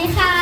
ดีค่ะ